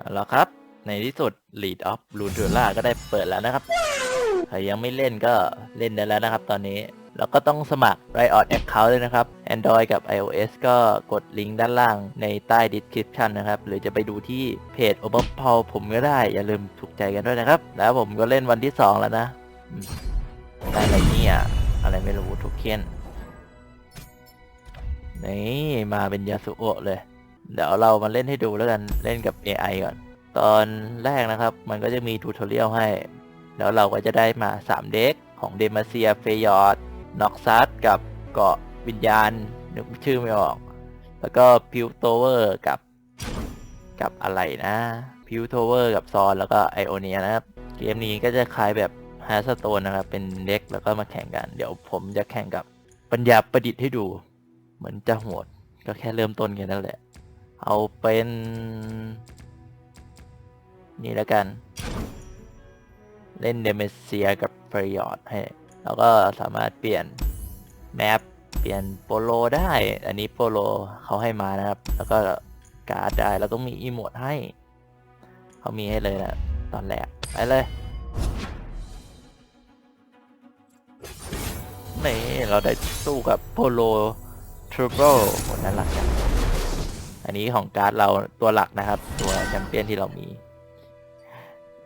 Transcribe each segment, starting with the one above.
เอาละครับ ในที่สุด Lead of r u n e r ก็ได้เปิดแล้วนะครับ ใครยังไม่เล่นก็เล่นได้แล้วนะครับตอนนี้ แล้วก็ต้องสมัคร Riot Account ด้วยนะครับ Android กับ iOS ก็กดลิงก์ด้านล่างในใต้ description นะครับ หรือจะไปดูที่เพจ o p e r p o w ผมก็ได้ อย่าลืมถูกใจกันด้วยนะครับ แล้วผมก็เล่นวันที่ 2 แล้วนะอืมได้อะไรเนี่ยอะไรไม่รู้ทุกเคียนนี่มาเป็นยาสุโอะเลย เดี๋ยวเรามาเล่นให้ดูแล้วกันเล่นกับ AI ก่อน ตอนแรกนะครับ มันก็จะมีทูทอเรียลให้ แล้วเราก็จะได้มา 3 เด็กของเดมาเซียเฟยอร์ดน็อกซัสกับเกาะวิญญาณนึกชื่อไม่ออก แล้วก็พิวโตเวอร์กับกับอะไรนะพิวโตเวอร์กับซอนแล้วก็ไอโอเนียนะครับ เกมนี้ก็จะคล้ายแบบฮาร์สโตนนะครับ เป็นเด็กแล้วก็มาแข่งกัน เดี๋ยวผมจะแข่งกับปัญญาประดิษฐ์ให้ดู เหมือนจะโหดก็แค่เริ่มต้นกันนั่นแหละ เอาเป็น นี่แล้วกัน เล่นเดเมเซียกับฟรยอดให้ แล้วก็สามารถเปลี่ยน แมปเปลี่ยนโปโลได้ อันนี้โปโลเขาให้มานะครับ แล้วก็การ์ดได้เราต้องมีอีโมดให้ เขามีให้เลยนะตอนแรกไปเลยนี่เราได้สู้กับโปโลทรูเบิลคนนั้นหลักจัง อันนี้ของการ์ดเราตัวหลักนะครับ ตัวแชมเปี้ยนที่เรามี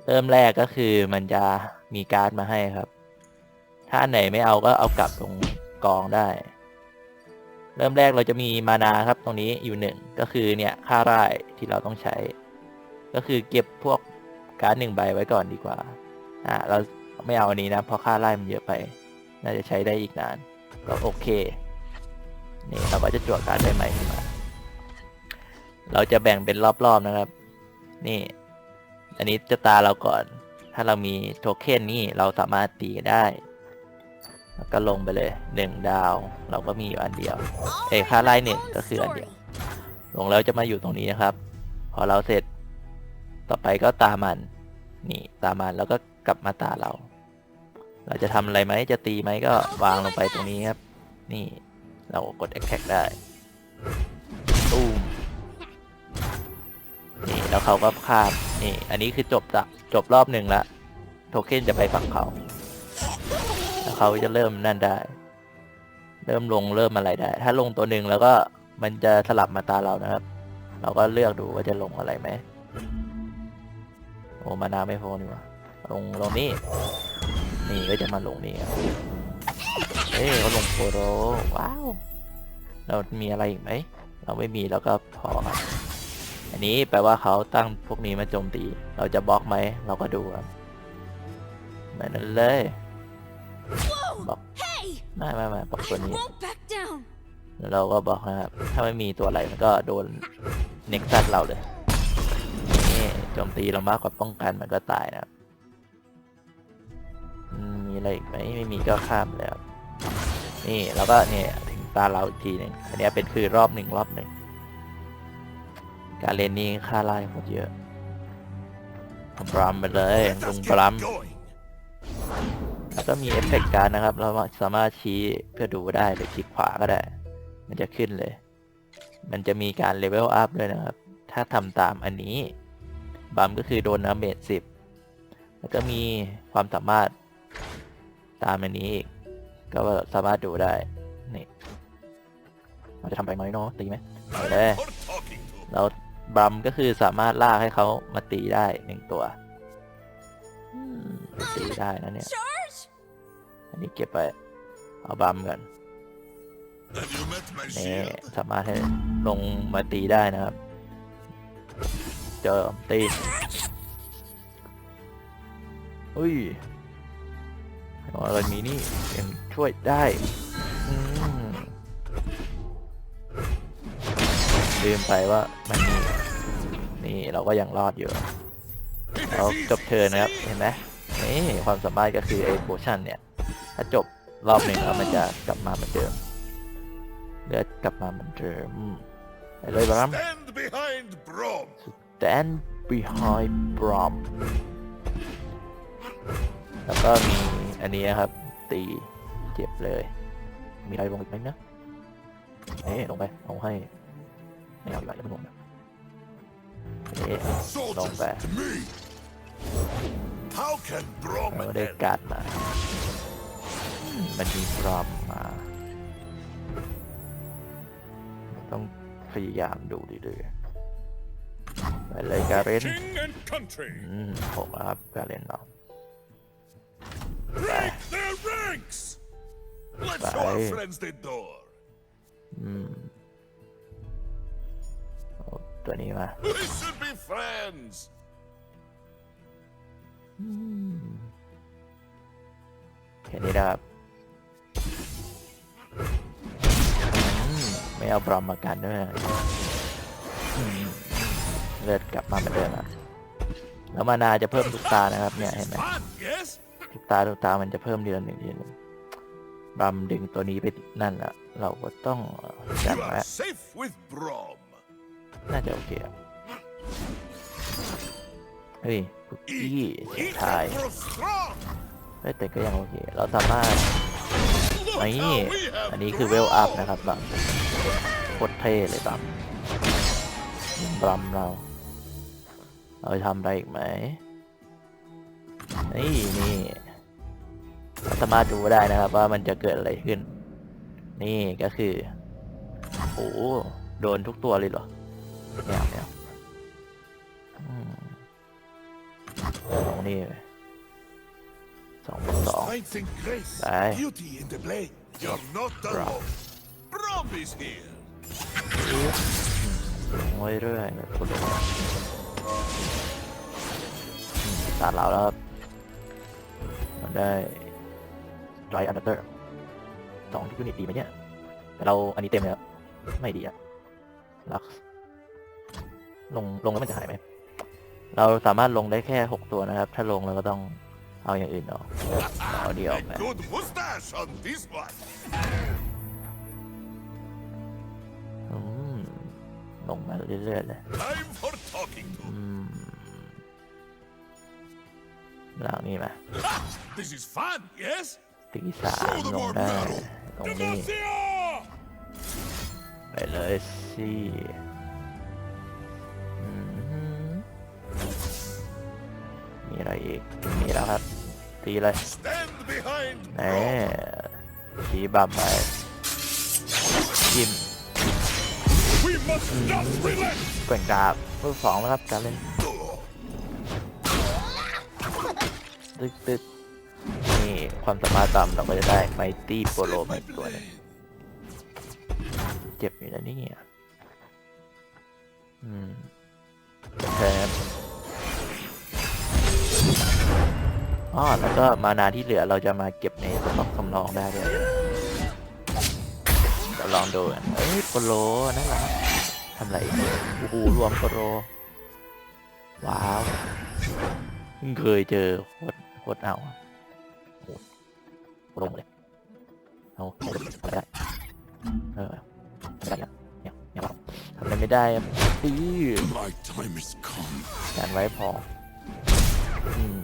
เริ่มแรกก็คือมันจะมีการ์ดมาให้ครับ ถ้าไหนไม่เอาก็เอากลับตรงกองได้ เริ่มแรกเราจะมีมานาครับ ตรงนี้อยู่หนึ่งก็คือเนี่ยค่าร่ายที่เราต้องใช้ ก็คือเก็บพวกการ์ดหนึ่งใบไว้ก่อนดีกว่าอ่าเราไม่เอาอันนี้นะเพราะค่าร่ายมันเยอะไป น่าจะใช้ได้อีกนาน ก็โอเค นี่เราก็จะจวดการ์ดได้ใหม่ขึ้นมา เราจะแบ่งเป็นรอบๆนะครับ นี่ อันนี้จะตาเราก่อน ถ้าเรามีโทเค็นนี่เราสามารถตีได้แล้วก็ลงไปเลยหนึ่งดาว เราก็มีอยู่อันเดียว เอค่าไล่หนึ่งก็คืออันเดียว ลงแล้วจะมาอยู่ตรงนี้นะครับ พอเราเสร็จ ต่อไปก็ตามัน นี่ตามันแล้วก็กลับมาตาเรา เราจะทำอะไรไหมจะตีไหมก็วางลงไปตรงนี้ครับ นี่เรากด attack ได้ตูม นี่แล้วเขาก็ข้ามนี่ อันนี้คือจบละจบรอบหนึ่งละโทเค็นจะไปฝั่งเขา แล้วเขาจะเริ่มนั่นได้ เริ่มลงเริ่มอะไรได้ ถ้าลงตัวหนึ่งแล้วก็มันจะสลับมาตาเรานะครับ เราก็เลือกดูว่าจะลงอะไรไหมโอ้มานาไม่พอนี่ว่าลงลงนี่นี่ก็จะมาลงนี่ครับเอ้ยเขาลงโปโรว้าว เรามีอะไรอีกไหม เราไม่มีแล้วก็พอ อันนี้แปลว่าเขาตั้งพวกนี้มาโจมตี เราจะบล็อกไหม เราก็ดูครับแบบนั้นเลยบล็อก Hey! ไม่ไม่ไม่บล็อกตัวนี้ Won't back down! แล้วเราก็บล็อกนะครับ ถ้าไม่มีตัวอะไรมันก็โดนเน็กซัสเราเลยนี่โจมตีเรามากกว่าป้องกันมันก็ตายนะครับอืมมีอะไรอีกไหมไม่มีก็ข้ามแล้วนี่แล้วก็เนี่ยถึงตาเราอีกทีหนึ่งอันเนี้ยเป็นคือรอบหนึ่งรอบหนึ่ง การเล่นนี้ค่าไล่หมดเยอะบรัมไปเลยลงบรัมแล้วก็มีเอฟเฟกต์การนะครับ เราสามารถชี้เพื่อดูได้หรือคลิกขวาก็ได้ มันจะขึ้นเลย มันจะมีการเลเวลอัพด้วยนะครับ ถ้าทำตามอันนี้ บัมก็คือโดนน้ำเมจสิบแล้วก็มีความสามารถตามอันนี้อีก ก็สามารถดูได้ นี่เราจะทำไปไหมเนาะตีไหมไปเลยเรา บัมก็คือสามารถลากให้เขามาตีได้หนึ่งตัวอืมตีได้นะเนี่ย Charge! อันนี้เก็บไป เอาบัมก่อน Have you met my นี่ shield? สามารถให้ลงมาตีได้นะครับ เจอตีอุ้ยอ๋อเรามีนี่ยังช่วยได้อืมลืมไปว่ามันมี นี่เราก็ยังรอดอยู่เราจบเทิร์นนะครับเห็นไหมนี่ความสามารถก็คือไอ้โพชั่นเนี่ย ถ้าจบรอบหนึ่งแล้วมันจะกลับมาเหมือนเดิมเลือดกลับมาเหมือนเดิมไปเลยบรัม Stand behind Brom. stand behind Brom แล้วก็มีอันนี้นะครับ ตีเจ็บเลย มีอะไรลงอีกไหมนะเอ๊ะลงไปเอาให้ไม่เอาดีกว่าอย่าเพิ่งลงนะเอ๊ นี้ลง Soldiers ไป to me. How can Brom เรา and ได้ help? การ์ดมาอืมมันมีพร้อมมา ต้องพยายามดูดีๆไปเลยการเล่น King and country. อืมหกแล้วครับการเล่นเรา Break their ranks. Let's show our Bye. friends the door. อืมโอ้ ตัวนี้มา We should be friends. แค่นี้นะครับอืมไม่เอาบรอมมากันด้วยอืมเลือดกลับมาเหมือนเดิมอะแล้วมานาจะเพิ่มทุกตานะครับเนี่ยเห็นไหม Fun, yes? ทุกตาทุกตามันจะเพิ่มทีละหนึ่งทีละหนึ่งบรัมดึงตัวนี้ไปนั่นแหละเราก็ต้อง You จำ are ไว้ safe with Brom. น่าจะโอเคอะเฮ้ยคุกกี้ Eat, eat ชายแต่ก็ยังโอเค เราสามารถ Look นี่อันนี้คือเวลอัพนะครับบัมโคตรเท่เลยบัมบัมเรา เราจะทำอะไรอีกไหมนี่นี่เราสามารถดูได้นะครับว่ามันจะเกิดอะไรขึ้น นี่ก็คือ โอ้โหโดนทุกตัวเลยเหรอ เนี่ยเนี่ยอืมสองนี่ไปสองบวกสอง Strength and grace, Bye. beauty in the blade. You're not Brom. alone. Brom is here. โอ้ยเรื่อยแบบคุณตัดเราแล้วครับมันได้ไรอันเตอร์สองที่ยูนิตดีไหมเนี่ย แต่เราอันนี้เต็มเลยครับไม่ดีอะลัก ลงลงแล้วมันจะหายไหม เราสามารถลงได้แค่หกตัวนะครับ ถ้าลงเราก็ต้องเอาอย่างอื่นออกเอาเดียวออกไป A good mustache on this one. อืมลงมาเรื่อยๆเลย Time for talking to. อืมหลังนี่มา Ha! This is fun, yes? ตีสามลงได้ตรงนี้ Demacia! ไปเลยสิ มีอะไรอีก มีแล้วครับ ตีเลย Stand behind แหม Brom. ชี้บัมไปจิ้ม We must not relent. เปล่งดาบมือสองแล้วครับการเล่นตึกตึกนี่ความสามารถต่ำเราก็จะได้ไมตี้โปโล Save มา my อีกตัวหนึง blade. เจ็บอยู่นะเนี่ยอืมแพ้ อ๋อแล้วก็มานาที่เหลือเราจะมาเก็บในสต็อกสำรองได้ด้วยเดี๋ยวลองดูกันเอ้ยโปโลนั่นแหละทำไรโอ้โหรวมโปโลว้าวเพิ่งเคยเจอโคตรโคตรเอาอะโอ้โหโปโลเลยเอาทำอะไรได้เออทำอะไรอะเนี่ยเนี่ยครับทำอะไรไม่ได้ครับตี My time is come. การไว้พออืม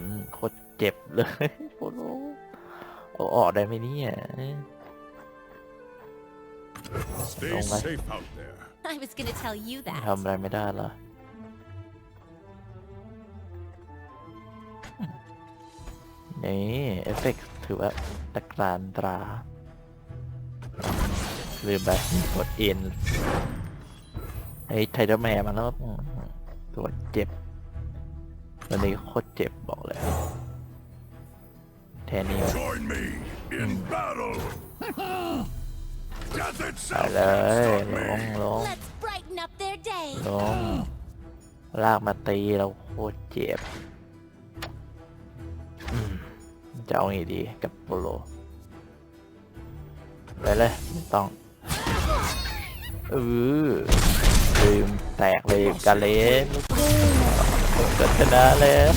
โคตร เจ็บเลยโอ้โหเอาออกได้ไหมเนี่ย Stay Oh, my- safe out there. I was gonna tell you that. ทำอะไรไม่ได้ละนี่เอฟเฟกต์ถือว่าตะกรานตราลืมไปกดเอ็นไอ้ไทเดอร์แมนมาแล้วอืมตัวเจ็บ วันนี้โคตรเจ็บบอกเลยแทนนี้ Join me in battle. Death ไป itself เลย can't ล stop ง me. ลง Let's brighten up their day. ลงลากมาตีเราโคตรเจ็บอืมจะเอาไงดีกับโปโลไปเลยไม่ต้องเออลืมแตกเลยกาเลนก็ชนะแล้ว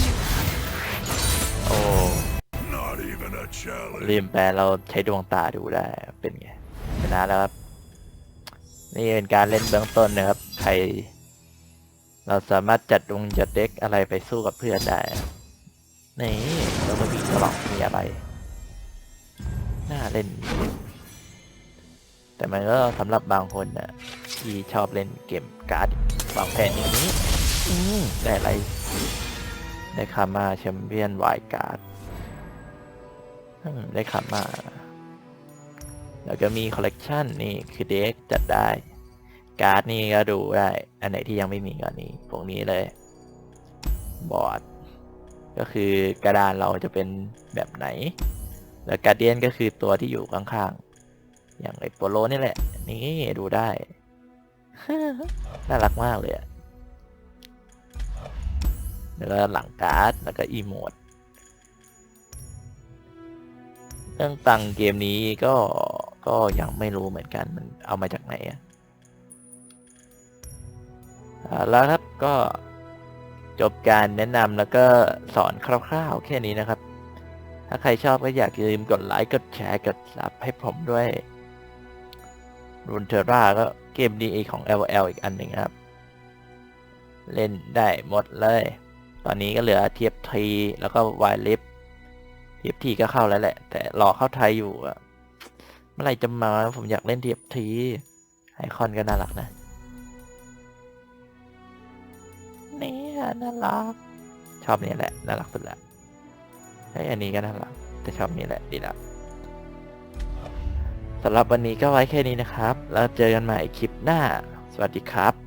ลืมแปลเราใช้ดวงตาดูได้เป็นไงชนะแล้วครับ นี่เป็นการเล่นเบื้องต้นนะครับ ใคร เราสามารถจัดดวงจัดเด็กอะไรไปสู้กับเพื่อนได้ นี่แล้วก็มีกล่องมีอะไร น่าเล่น แต่มันก็สำหรับบางคนนะที่ชอบเล่นเกมการ์ดวางแผนอย่างนี้ได้อะไรได้คามาแชมเปี้ยนไวการ์ด ได้คามา แล้วก็มีคอลเลกชันนี่คือเด็กจัดได้ การ์ดนี่ก็ดูได้ อันไหนที่ยังไม่มีก่อนนี้พวกนี้เลย บอร์ด ก็คือกระดานเราจะเป็นแบบไหน แล้วการเดียนก็คือตัวที่อยู่ข้างๆ อย่างไอโปโลนี่แหละ นี่ดูได้ น่ารักมากเลยอะแล้วก็หลังการ์ด แล้วก็อีโมด เรื่องตังเกมนี้ก็ก็ยังไม่รู้เหมือนกันมันเอามาจากไหนอะอ่าแล้วครับก็จบการแนะนำแล้วก็สอนคร่าวๆ แค่นี้นะครับ ถ้าใครชอบก็อยากลืมกดไลค์กดแชร์กดซับให้ผมด้วยรุนเทอร่าก็เกมดีของ LL อีกอันหนึ่งครับ เล่นได้หมดเลย ตอนนี้ก็เหลือเทียบทีแล้วก็วายลิฟ เทียบทีก็เข้าแล้วแหละ แต่รอเข้าไทยอยู่อะเมื่อไหร่จะมาผมอยากเล่นเทียบทีไอคอนก็น่ารักนะเนี่ยน่ารัก ชอบนี่แหละ น่ารักสุดละไออันนี้ก็น่ารัก แต่ชอบนี่แหละดีละสำหรับวันนี้ก็ไว้แค่นี้นะครับ แล้วเจอกันใหม่คลิปหน้า สวัสดีครับ